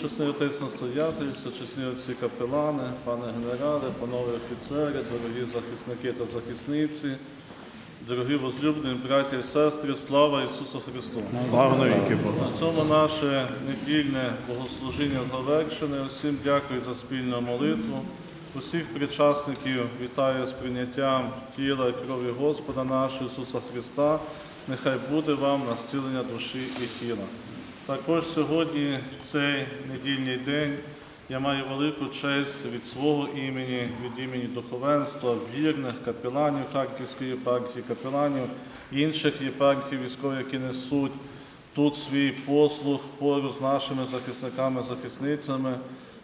Всечесний отець настоятель, всечесні отці капелани, пане генерали, панове офіцери, дорогі захисники та захисниці, дорогі возлюблені браті і сестри, слава Ісусу Христу! Слава навіки Богу. На цьому наше недільне богослужіння завершене. Усім дякую за спільну молитву. Усіх причасників вітаю з прийняттям тіла і крові Господа нашого Ісуса Христа. Нехай буде вам на зцілення душі і тіла. Також сьогодні, цей недільний день, я маю велику честь від свого імені, від імені духовенства, вірних капеланів Харківської єпархії, капеланів інших єпархій військових, які несуть тут свій послуг поруч з нашими захисниками, захисницями,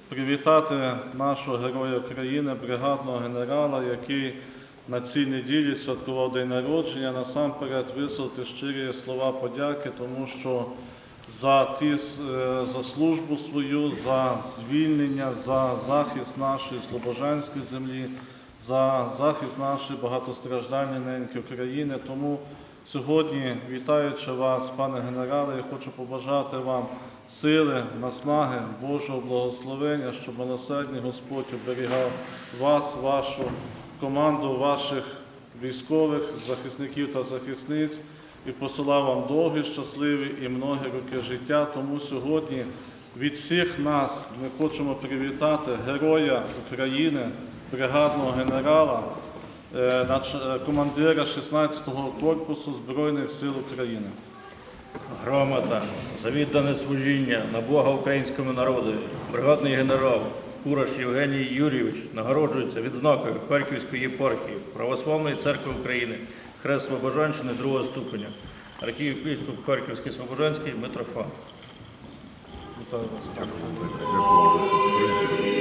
привітати нашого героя країни, бригадного генерала, який на цій неділі святкував день народження. Насамперед висловити щирі слова подяки, тому що за ті е, за службу свою, за звільнення, за захист нашої слобожанської землі, за захист нашої багатостраждальної неньки України. Тому сьогодні, вітаючи вас, пане генерале, я хочу побажати вам сили, наснаги, Божого благословення, щоб милосердний Господь оберігав вас, вашу команду, ваших військових, захисників та захисниць і посилав вам довгі, щасливі і многі роки життя. Тому сьогодні від всіх нас ми хочемо привітати героя України, бригадного генерала, е, е, командира 16-го корпусу Збройних сил України. Грамота, за віддане служіння на Бога українському народу, бригадний генерал Кураш Євгеній Юрійович нагороджується відзнакою Харківської єпархії Православної церкви України, Хрест Слобожанщини другого ступеня, архієпископ Харківський Слобожанський Митрофан. Вітаю. Дякую.